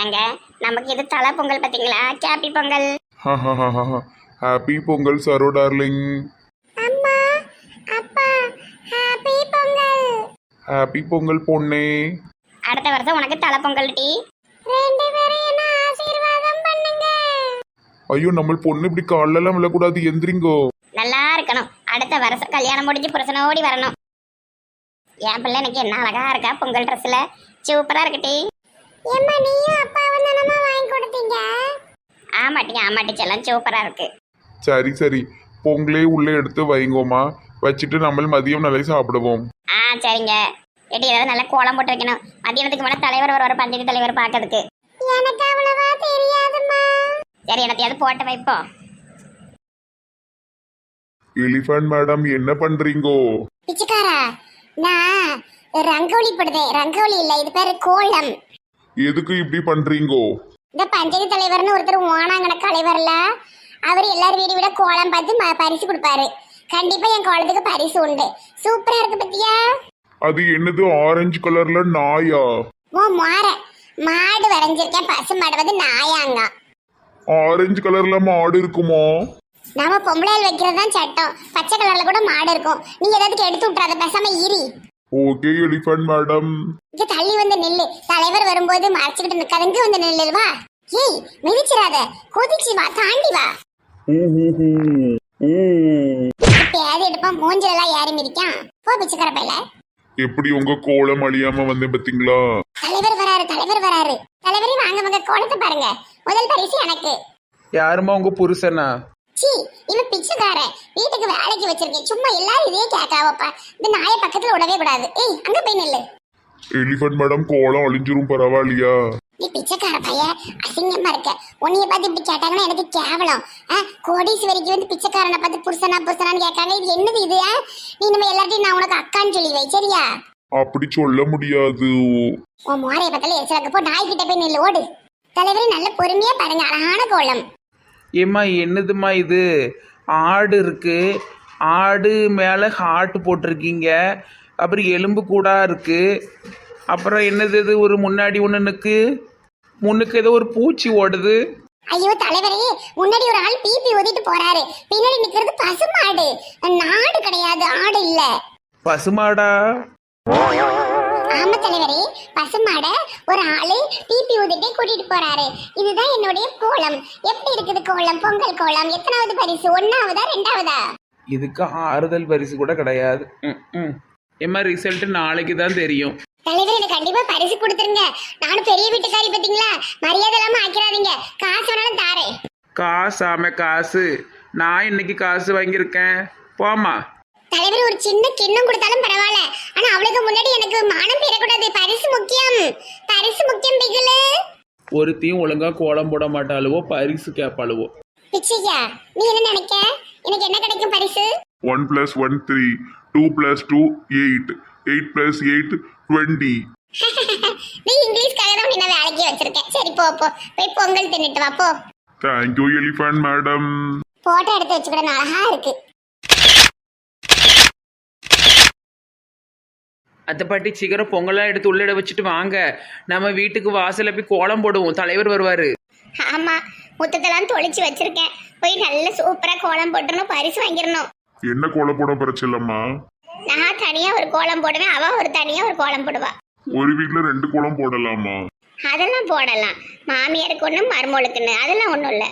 ஏங்க நமக்கு இது தலை பொங்கல் பார்த்தீங்களா கேப்பி பொங்கல். ஹாப்பி பொங்கல் சரோ டார்லிங் அம்மா அப்பா ஹாப்பி பொங்கல். ஹாப்பி பொங்கல் பொண்ணே. அடுத்த வருஷம் உனக்கு தலை பொங்கல் டி. ரெண்டு பேரும் என்ன ஆசீர்வாதம் பண்ணுங்க. ஐயோ நம்ம பொண்ணு இப்படி காலெல்லாம் விழக்கூடாது எந்திரிங்கோ. நல்லா இருக்கணும். அடுத்த வருஷம் கல்யாணம் முடிஞ்சு புருஷனோடி வரணும். என் பிள்ளை எனக்கு என்ன அழகா இருக்கா பொங்கல் ட்ரெஸ்ல சூப்பரா இருக்குடி ஏம்மா நீயும் அப்பாவும் தானமா வாங்கி கொடுத்தீங்க? ஆமாட்டி ஆமாட்டி செல்லம் சூப்பரா இருக்கு. சரி சரி. பொங்கலே உள்ளே எடுத்து வைங்கோமா வச்சுட்டு நம்ம மதியம் நல்லா சாப்பிடுவோம். ஆ சரிங்க. எடி ஏதாவது நல்ல கோலம் போட்டு வைக்கணும். மதியானத்துக்கு மேலே தலைவர் வருவார் பஞ்சாயத்து தலைவர் பார்க்கறதுக்கு. எனக்கு அவ்வளவா தெரியாதுமா சரி எனத்தையாவது போட்டு வைப்போம் எலிஃபண்ட் மேடம் என்ன பண்றீங்கோ? பிச்சைக்காரா நான் ரங்கோலி போடுதேன் ரங்கோலி இல்ல இது பேரு கோலம். எதுக்கு இப்படி பண்றீங்கோ? இந்த பஞ்சாயத்து தலைவர்னு ஒருத்தர் ஓனாங்கன தலைவர்ல அவர் எல்லாரும் வீடு விட கோலம் பார்த்து ம- பரிசு கொடுப்பாரு. கண்டிப்பா என் கோலத்துக்கு பரிசு உண்டு. சூப்பரா இருக்கு பத்தியா? அது என்னது ஆரஞ்சு கலர்ல நாயா? ஓ மாற. மாடு வரைஞ்சிருக்கேன் பசு மாடு வந்து நாயாங்க. ஆரஞ்சு கலர்ல மாடு இருக்குமோ? நாம பொம்பளையால் வைக்கிறது தான் சட்டம். பச்சை கலர்ல கூட மாடு இருக்கும். நீங்க ஏதாவது எடுத்து விட்டுறாத பேசாம ஈரி ஓகே எலிஃபண்ட் மேடம் இங்க தள்ளி வந்து நில்லு. தலைவர் வரும்போது மறைச்சுக்கிட்டு நிக்காதங்க வந்து நில்லு வா ஏய் மிதிச்சிடாத. கொதிச்சு வா தாண்டி வா. ஊ ஹூ ஹூ ஊ பேதி எடுப்பான்? மூஞ்சில எல்லாம் ஏறி மிதிக்கான். போ பிச்சைக்கார பையில. எப்படி உங்க கோலம் அழியாம வந்தேன் பாத்தீங்களா? தலைவர் வராரு தலைவர் வராரு. தலைவரே வாங்க வாங்க கோலத்தை பாருங்க. முதல் பரிசு எனக்கு. யாரும்மா உங்க புருஷனா? சீ இவன் பிச்சைக்காரன். வீட்டுக்கு வேலைக்கு வச்சிருக்கேன். சும்மா எல்லாரும் இதே கேட்காவப்பா இந்த நாயை பக்கத்துல விடவே கூடாது. ஏய் அங்க போய் நில்லு. எலிஃபண்ட் மேடம் கோலம் அழிஞ்சிரும் பரவாயில்லையா? நீ பிச்சைக்கார பைய அசிங்கமா இருக்க. உன்னைய பார்த்து இப்படி கேட்டாங்கன்னா எனக்கு கேவலம். கோடீஸ்வரிக்கு வந்து பிச்சைக்காரனை பார்த்து புருஷனா புருஷனான்னு கேட்காங்க. இது என்னது இது? நீ நம்ம எல்லார்ட்டையும் நான் உனக்கு அக்கான்னு சொல்லி வை சரியா? அப்படி சொல்ல முடியாது. உன் மோரைய பார்த்தாலே எரிச்சலாக்க போ நாய் கிட்ட போய் நில்லு ஓடு. தலைவரே நல்ல பொறுமையா பாருங்க. அழகான கோலம். ஏம்மா என்னதும்மா இது? ஆடு இருக்கு. ஆடு மேலே ஹார்ட் போட்டிருக்கீங்க. அப்புறம் எலும்பு கூடா இருக்கு. அப்புறம் என்னது இது? ஒரு முன்னாடி ஒன்று நிற்கு முன்னுக்கு ஏதோ ஒரு பூச்சி ஓடுது. ஐயோ தலைவரே முன்னாடி ஒரு ஆள் பிபி ஒதிட்டு போறாரு. பின்னாடி நிக்கிறது பசுமாடு. நாடு கிடையாது ஆடு இல்ல. பசுமாடா? ஆமா தலைவரே பசுமாட ஒரு ஆளு பிபி ஊதிட்டே கூட்டிட்டு போறாரு. இதுதான் என்னுடைய கோலம். எப்படி இருக்குது கோலம்? பொங்கல் கோலம். எத்தனாவது பரிசு? ஒன்னாவதா ரெண்டாவதா? இதுக்கு ஆறுதல் பரிசு கூட கிடையாது. ம் ம். ஏம்மா ரிசல்ட் நாளைக்கு தான் தெரியும். தலைவர் எனக்கு கண்டிப்பா பரிசு கொடுத்துருங்க. நானும் பெரிய வீட்டுக்காரி பாத்தீங்களா? மரியாதை இல்லாம ஆக்கிறாதீங்க காசு வேணாலும் தாரேன். காசாம காசு. நான் இன்னைக்கு காசு வாங்கியிருக்கேன். போம்மா. தலைவர் ஒரு சின்ன கிண்ணம் கொடுத்தாலும் பரவாயில்ல ஆனா அவளுக்கு முன்னாடி எனக்கு மானம் பெறக்கூடாது பரிசு முக்கியம் பரிசு முக்கியம் பிகிலு ஒருத்தையும் ஒழுங்கா கோலம் போட மாட்டாளுவோ பரிசு கேட்பாளுவோ பிச்சையா? நீ என்ன நினைக்க? எனக்கு என்ன கிடைக்கும் பரிசு? One plus one three two plus two eight eight plus eight twenty. நீ இங்கிலீஷ்காக தான் நான் வேலைக்கு வச்சிருக்கேன் சரி போ போ. போய் பொங்கல் தின்னுட்டு வா போ. தேங்க்யூ எலிஃபண்ட் மேடம் போட்டோ எடுத்து வச்சுக்கிட அழகா இருக்கு. அத்தை பாட்டி சீக்கிரம் பொங்கலாம் எடுத்து உள்ளிட வச்சுட்டு வாங்க. நம்ம வீட்டுக்கு வாசல்ல போய் கோலம் போடுவோம். தலைவர் வருவாரு. ஆமா முத்தத்தெல்லாம் தொளிச்சு வச்சிருக்கேன். போய் நல்ல சூப்பரா கோலம் போட்டுறணும் பரிசு வாங்கிடணும். என்ன கோலம் போட பிரச்சனைம்மா நான் தனியா ஒரு கோலம் போடுவேன் அவ ஒரு தனியா ஒரு கோலம் போடுவா. ஒரு வீட்ல ரெண்டு கோலம் போடலாமா? அதெல்லாம் போடலாம். மாமியாருக்கு ஒண்ணு மருமகளுக்குன்னு அதெல்லாம் ஒண்ணும் இல்ல.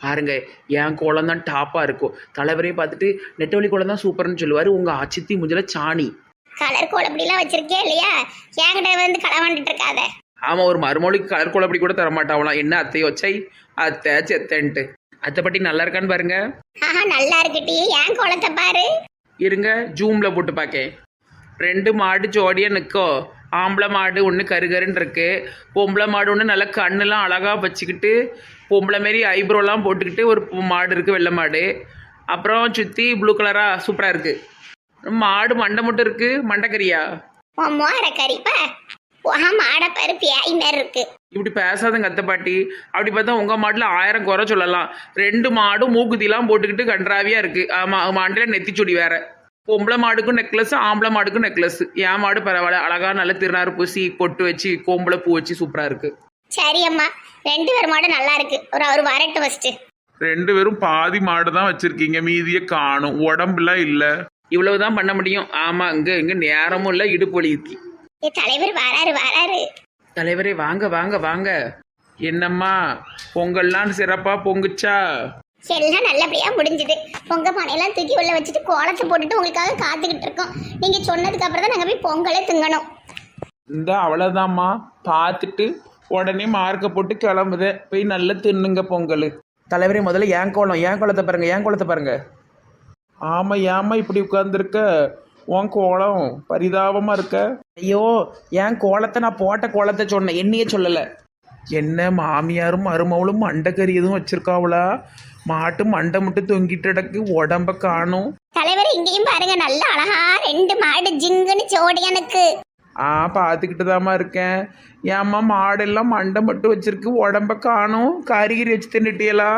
பாருங்க என் கோலம் தான் டாப்பா இருக்கும். தலைவரையும் பார்த்துட்டு நெட்டவழி கோலம் தான் சூப்பர்னு சொல்லுவாரு. உங்க அச்சித்தி முஞ்சில சாணி. கலர் கோலப்படிலாம் வச்சிருக்கே இல்லையா? என்கிட்ட வந்து களவாண்டுட்டு இருக்காத. ஆமா ஒரு மருமொழிக்கு கலர் கோலம் அப்படி கூட தரமாட்டாவலாம். என்ன அத்தையோ சை அத்தை செத்தன்ட்டு. அத்தை பாட்டி நல்லா இருக்கான்னு பாருங்க. ஆஹா நல்லா இருக்குட்டி. ஏன் கோலத்தை பாரு? இருங்க ஜூம்ல போட்டு பார்க்கேன் ரெண்டு மாடு ஜோடியா நிற்கும் ஆம்பளை மாடு ஒன்று கருகருன்னு இருக்கு. பொம்பளை மாடு ஒன்று நல்லா கண்ணுலாம் அழகாக வச்சுக்கிட்டு பொம்பளை மாரி ஐப்ரோலாம் போட்டுக்கிட்டு ஒரு மாடு இருக்குது வெள்ளை மாடு. அப்புறம் சுற்றி ப்ளூ கலராக சூப்பராக இருக்குது மாடு மண்டை மட்டும் இருக்குது மண்டைக்கறியா? மோர கறிப்பா மாட பாரு மாதிரி இருக்கு. இப்படி பேசாதங்க அத்தை பாட்டி. அப்படி பார்த்தா உங்கள் மாட்டில் ஆயிரம் குறை சொல்லலாம். ரெண்டு மாடும் மூக்குத்திலாம் போட்டுக்கிட்டு கன்றாவியாக இருக்குது ஆமாம் மாண்டில் நெத்திச்சுடி வேற. பொம்பளை மாடுக்கும் நெக்லஸ் ஆம்பளை மாடுக்கும் நெக்லஸ் என் மாடு பரவாயில்ல அழகா நல்ல திருநாறு பூசி பொட்டு வச்சு கோம்பளை பூ வச்சு சூப்பராக இருக்குது சரி அம்மா. ரெண்டு பேர் மாடு நல்லா இருக்கு. ஒரு அவர் வரட்டு ஃபர்ஸ்ட் ரெண்டு பேரும் பாதி மாடு தான் வச்சிருக்கீங்க. மீதியை காணும். உடம்புலாம் இல்லை. இவ்வளவுதான் பண்ண முடியும். ஆமா இங்க இங்க நேரமும் இல்லை இடுப்பு ஏ தலைவர் வராரு வராரு. தலைவரே வாங்க வாங்க வாங்க. என்னம்மா பொங்கல்லாம் சிறப்பா பொங்குச்சா? எல்லாம் நல்லபடியா முடிஞ்சது. பொங்க பானையெல்லாம் தூக்கி உள்ள வச்சுட்டு கோலத்தை போட்டுட்டு உங்களுக்காக காத்துக்கிட்டு இருக்கோம். நீங்க சொன்னதுக்கு அப்புறம் தான் நாங்க போய் பொங்கலே திங்கணும். இந்த அவ்வளோதாம்மா பார்த்துட்டு உடனே மார்க்கை போட்டு கிளம்புதே. போய் நல்லா தின்னுங்க பொங்கல். தலைவரே முதல்ல ஏன் கோலம்? ஏன் கோலத்தை பாருங்க ஏன் கோலத்தை பாருங்க? ஆமாம் ஏம்மா இப்படி உட்காந்துருக்க உன் கோலம் பரிதாபமாக இருக்க? ஐயோ என் கோலத்தை நான் போட்ட கோலத்தை சொன்னேன் என்னையே சொல்லலை. என்ன மாமியாரும் மருமவளும் மண்டைக்கறி எதுவும் வச்சிருக்காவளா? மாட்டு மண்டை மட்டும் தொங்கிட்டு கிடக்கு உடம்ப காணும். தலைவர் இங்கேயும் பாருங்க நல்ல அழகா ரெண்டு மாடு ஜிங்குன்னு ஜோடியனுக்கு ஆ பார்த்துக்கிட்டு தாம்மா இருக்கேன். ஏம்மா மாடெல்லாம் மண்டை மட்டும் வச்சிருக்கு உடம்ப காணும். காய்கறி வச்சு தின்னுட்டியலா?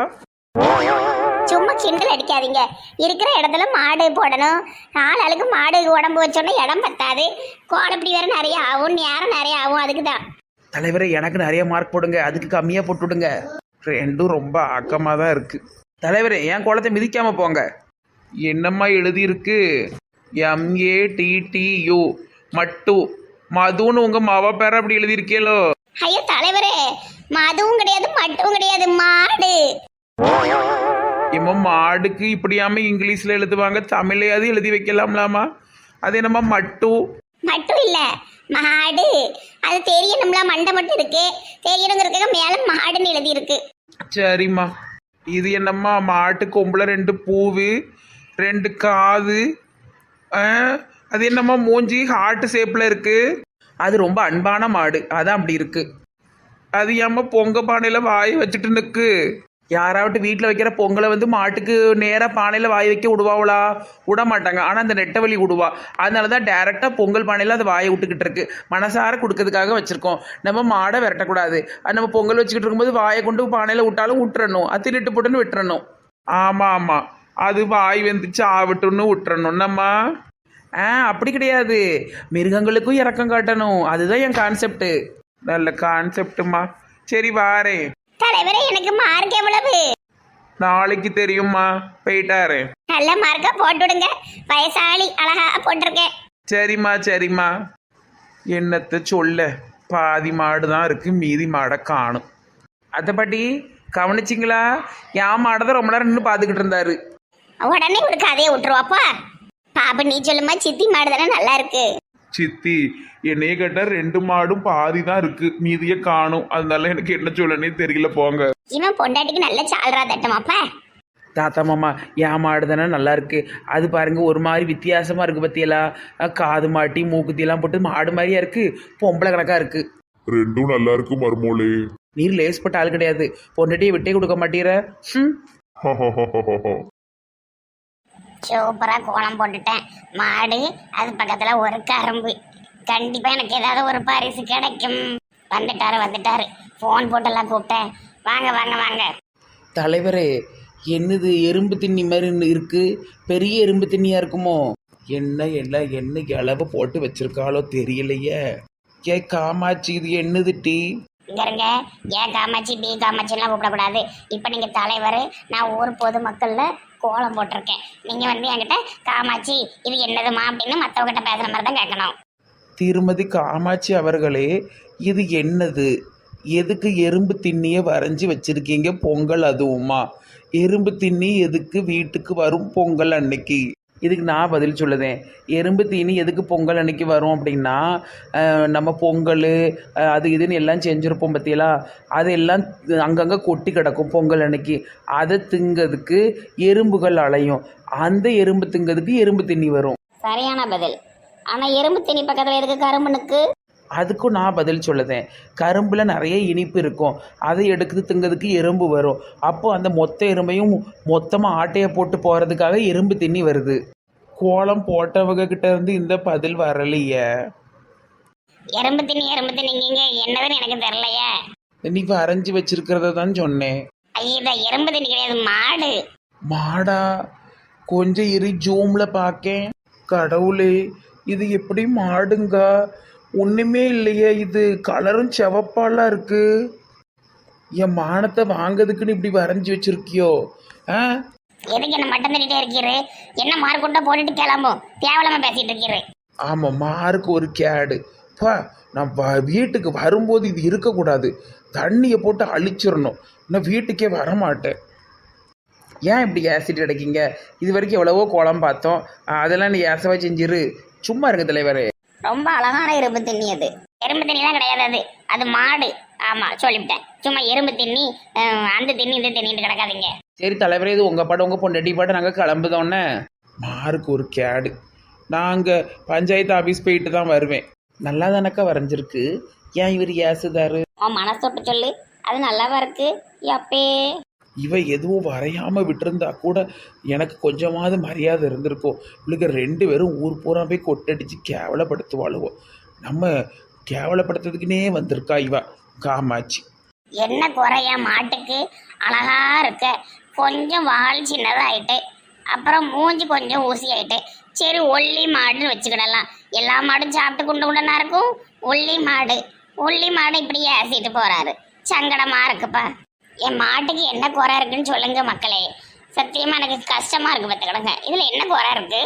கிண்டல் அடிக்காதீங்க. இருக்கிற இடத்துல மாடு போடணும். நாலு ஆளுக்கு மாடு உடம்பு வச்சோன்னா இடம் பத்தாது. கோலப்படி வேற நிறைய ஆகும் நேரம் நிறைய ஆகும் அதுக்கு தான் தலைவரே எனக்கு நிறைய மார்க் போடுங்க. அதுக்கு கம்மியாக போட்டுவிடுங்க. ரெண்டும் ரொம்ப ஆக்கமாக தான் இருக்கு. தலைவரே என் கோலத்தை மிதிக்காம போங்க. என்னம்மா எழுதியிருக்கு? எம்ஏடிடியு மட்டு. மதுன்னு உங்கள் மாவா பேர அப்படி எழுதியிருக்கேலோ? ஐயோ தலைவரே. மதுவும் கிடையாது மட்டும் கிடையாது மாடு. இம்மா மாடுக்கு இப்படியாம இங்கிலீஷில் எழுதுவாங்க தமிழையாவது எழுதி வைக்கலாம்லாமா? அது என்னம்மா மட்டு? மட்டும் இல்ல மாடு. அது தெரியணும்ல மண்டை மட்டும் இருக்கு. தெரியணுங்கிறதுக்காக மேல மாடுன்னு எழுதி இருக்கு சரிம்மா. இது என்னம்மா மாட்டு கொம்புல ரெண்டு பூவு ரெண்டு காது ஆ, அது என்னம்மா மூஞ்சி ஹார்ட் ஷேப்பில் இருக்கு. அது ரொம்ப அன்பான மாடு. அதான் அப்படி இருக்கு. அது ஏம்மா பொங்க பானையில் வாய் வச்சுட்டு நிற்கு யாராவது வீட்டில் வைக்கிற பொங்கலை வந்து மாட்டுக்கு நேராக பானையில் வாய் வைக்க விடுவாவளா? விட மாட்டாங்க ஆனால் அந்த நெட்டவழி விடுவா. அதனால தான் டேரெக்டாக பொங்கல் பானையில் அதை வாயை விட்டுக்கிட்டு இருக்கு. மனசார கொடுக்கறதுக்காக வச்சுருக்கோம். நம்ம மாடை விரட்டக்கூடாது. அது நம்ம பொங்கல் வச்சுக்கிட்டு இருக்கும்போது வாயை கொண்டு பானையில் விட்டாலும் விட்டுறணும். அது போட்டுன்னு விட்டுறணும். ஆமாம் ஆமாம் அது வாய் வந்துச்சு ஆவட்டும்னு விட்டுறணும். நம்ம ஆ அப்படி கிடையாது. மிருகங்களுக்கும் இறக்கம் காட்டணும். அதுதான் என் கான்செப்ட்டு நல்ல கான்செப்டுமா சரி வாரேன். எனக்கு மார்க் எவ்வளவு? நாளைக்கு தெரியுமா போயிட்டாரு நல்ல மார்க்கா போட்டு விடுங்க வயசாளி அழகா போட்டிருக்கேன் சரிம்மா சரிம்மா. என்னத்த சொல்ல? பாதி மாடு தான் இருக்கு மீதி மாடை காணும். அதை பாட்டி கவனிச்சிங்களா? என் மாடை தான் ரொம்ப நேரம் நின்று பார்த்துக்கிட்டு இருந்தாரு. உடனே ஒரு கதையை விட்டுருவாப்பா. பாபு நீ சொல்லுமா சித்தி மாடு தானே நல்லா இருக்கு. சித்தி. என்னைய கேட்டால் ரெண்டு மாடும் பாதி தான் இருக்கு. மீதியை காணும். அதனால எனக்கு என்ன சொல்லனே தெரியல போங்க. இவன் பொண்டாட்டிக்கு நல்ல சால்ரா தட்டமாப்பா. தாத்தா மாமா என் மாடு தானே நல்லா இருக்கு. அது பாருங்க ஒரு மாதிரி வித்தியாசமா இருக்கு பத்தியெல்லாம் காது மாட்டி மூக்குத்தியெல்லாம் போட்டு மாடு மாதிரியா இருக்கு. பொம்பளை கணக்கா இருக்கு. ரெண்டும் நல்லா இருக்கு மருமோளே. நீர் லேஸ்பட்ட ஆள் கிடையாது. பொண்டாட்டியை விட்டே கொடுக்க மாட்டீர ம் சூப்பரா கோலம் போட்டுட்டேன். மாடு அது பக்கத்துல ஒரு கரும்பு. கண்டிப்பா எனக்கு ஏதாவது ஒரு பரிசு கிடைக்கும். வந்துட்டாரு வந்துட்டாரு. ஃபோன் போட்டெல்லாம் கூப்பிட்டேன். வாங்க வாங்க வாங்க. தலைவரே என்னது எறும்பு திண்ணி மாதிரி இருக்கு? பெரிய எறும்பு திண்ணியா இருக்குமோ? என்ன எல்லாம் என்ன இளவு போட்டு வச்சிருக்காளோ தெரியலையே. ஏ காமாட்சி இது என்னது டீ? இங்க இருங்க. ஏன் காமாட்சி பி காமாட்சிலாம் கூப்பிடக்கூடாது. இப்போ நீங்க தலைவர் நான் ஊர் பொதுமக்கள்ல கோலம் போட்டிருக்கேன். நீங்கள் வந்து என்கிட்ட காமாட்சி இது என்னதுமா அப்படின்னு மற்றவங்கிட்ட பேசுகிற மாதிரி தான் கேட்கணும். திருமதி காமாட்சி அவர்களே இது என்னது? எதுக்கு எறும்பு திண்ணியை வரைஞ்சி வச்சுருக்கீங்க? பொங்கல் அதுவுமா? எறும்பு திண்ணி எதுக்கு வீட்டுக்கு வரும் பொங்கல் அன்னைக்கு? இதுக்கு நான் பதில் சொல்லுதேன். எறும்பு தீனி எதுக்கு பொங்கல் அன்னைக்கு வரும் அப்படின்னா நம்ம பொங்கல் அது இதுன்னு எல்லாம் செஞ்சுருப்போம் பற்றியெல்லாம் அதெல்லாம் அங்கங்கே கொட்டி கிடக்கும் பொங்கல் அன்னைக்கு. அதை திங்கிறதுக்கு எறும்புகள் அலையும். அந்த எறும்பு திங்கிறதுக்கு எறும்பு திண்ணி வரும். சரியான பதில். ஆனால் எறும்பு திணி பக்கத்தில் இருக்க கரும்புனுக்கு அதுக்கும் நான் பதில் சொல்லுதேன். கரும்பில் நிறைய இனிப்பு இருக்கும். அதை எடுத்து திங்கிறதுக்கு எறும்பு வரும். அப்போ அந்த மொத்த எறும்பையும் மொத்தமாக ஆட்டையை போட்டு போகிறதுக்காக எறும்பு திண்ணி வருது. கோலம் போட்டவங்க கிட்ட இருந்து இந்த பதில் வரலையே. எறும்பு திணி எறும்பு திணிங்க என்னதுன்னு எனக்கு தெரியலையே. நீ வரைஞ்சி வச்சிருக்கிறத தான் சொன்னேன். ஐயா எறும்பு திணி கிடையாது மாடு. மாடா கொஞ்சம் இரு ஜூமில் பார்க்கேன் கடவுளே இது எப்படி மாடுங்க? ஒன்றுமே இல்லையே இது கலரும் செவப்பாலாம் இருக்குது என் மானத்தை வாங்கிறதுக்குன்னு இப்படி வரைஞ்சி வச்சிருக்கியோ? ஆ? எதுக்கு என்ன மட்டம் தட்டிட்டே இருக்கிறே? என்ன மார்க்குண்டா போட்டுட்டு கிளம்பும்? தேவலாம பேசிட்டு இருக்கிறேன் ஆமாம் மாருக்கு ஒரு கேடு. பா நான் வ வீட்டுக்கு வரும்போது இது இருக்கக்கூடாது. தண்ணியை போட்டு அழிச்சிடணும். நான் வீட்டுக்கே வரமாட்டேன். ஏன் இப்படி ஆசிட் அடைக்கீங்க இது வரைக்கும் எவ்வளவோ குளம் பார்த்தோம். அதெல்லாம் நீ ஏசவா செஞ்சிரு. சும்மா இருங்க தலைவரே. ரொம்ப அழகான எறும்பு தண்ணி அது. எறும்பு தண்ணிலாம் கிடையாது அது. அது மாடு. ஆமா சொல்லிவிட்டேன். சும்மா எறும்பு தண்ணி அந்த தண்ணி இந்த தண்ணிட்டு கிடக்காதீங்க. சரி தலைவரே இது உங்கள் பாடு உங்கள் பொண்டாட்டி பாடு நாங்கள் கிளம்புதோன்னே? மாருக்கு ஒரு கேடு. நாங்கள் பஞ்சாயத்து ஆஃபீஸ் போயிட்டு தான் வருவேன். நல்லா தானக்கா வரைஞ்சிருக்கு? ஏன் இவர் ஏசுதாரு? மனசு தொட்டு சொல்லு. அது நல்லாவா இருக்கு? எப்பே. இவ எதுவும் வரையாமல் விட்டுருந்தா கூட எனக்கு கொஞ்சமாவது மரியாதை இருந்திருக்கும். இவளுக்கு ரெண்டு பேரும் ஊர் பூரா போய் கொட்டடிச்சு கேவலப்படுத்துவாளுவோ. நம்ம கேவலப்படுத்துறதுக்குன்னே வந்திருக்கா இவ. காமாட்சி. என்ன குறைய மாட்டுக்கு? அழகா இருக்க. கொஞ்சம் வால் சின்னதாயிட்டு அப்புறம் மூஞ்சி கொஞ்சம் ஊசி ஆயிட்டு சரி ஒல்லி மாடுன்னு வச்சுக்கிடலாம். எல்லா மாடும் சாப்பிட்டு குண்டு குண்டனா இருக்கும்? ஒல்லி மாடு. ஒல்லி மாடு இப்படி ஏசிட்டு போறாரு. சங்கடமா இருக்குப்பா. என் மாட்டுக்கு என்ன குறை இருக்குன்னு சொல்லுங்க மக்களே. சத்தியமா எனக்கு கஷ்டமா இருக்கு பார்த்துக்கிடுங்க இதுல என்ன குறை இருக்கு?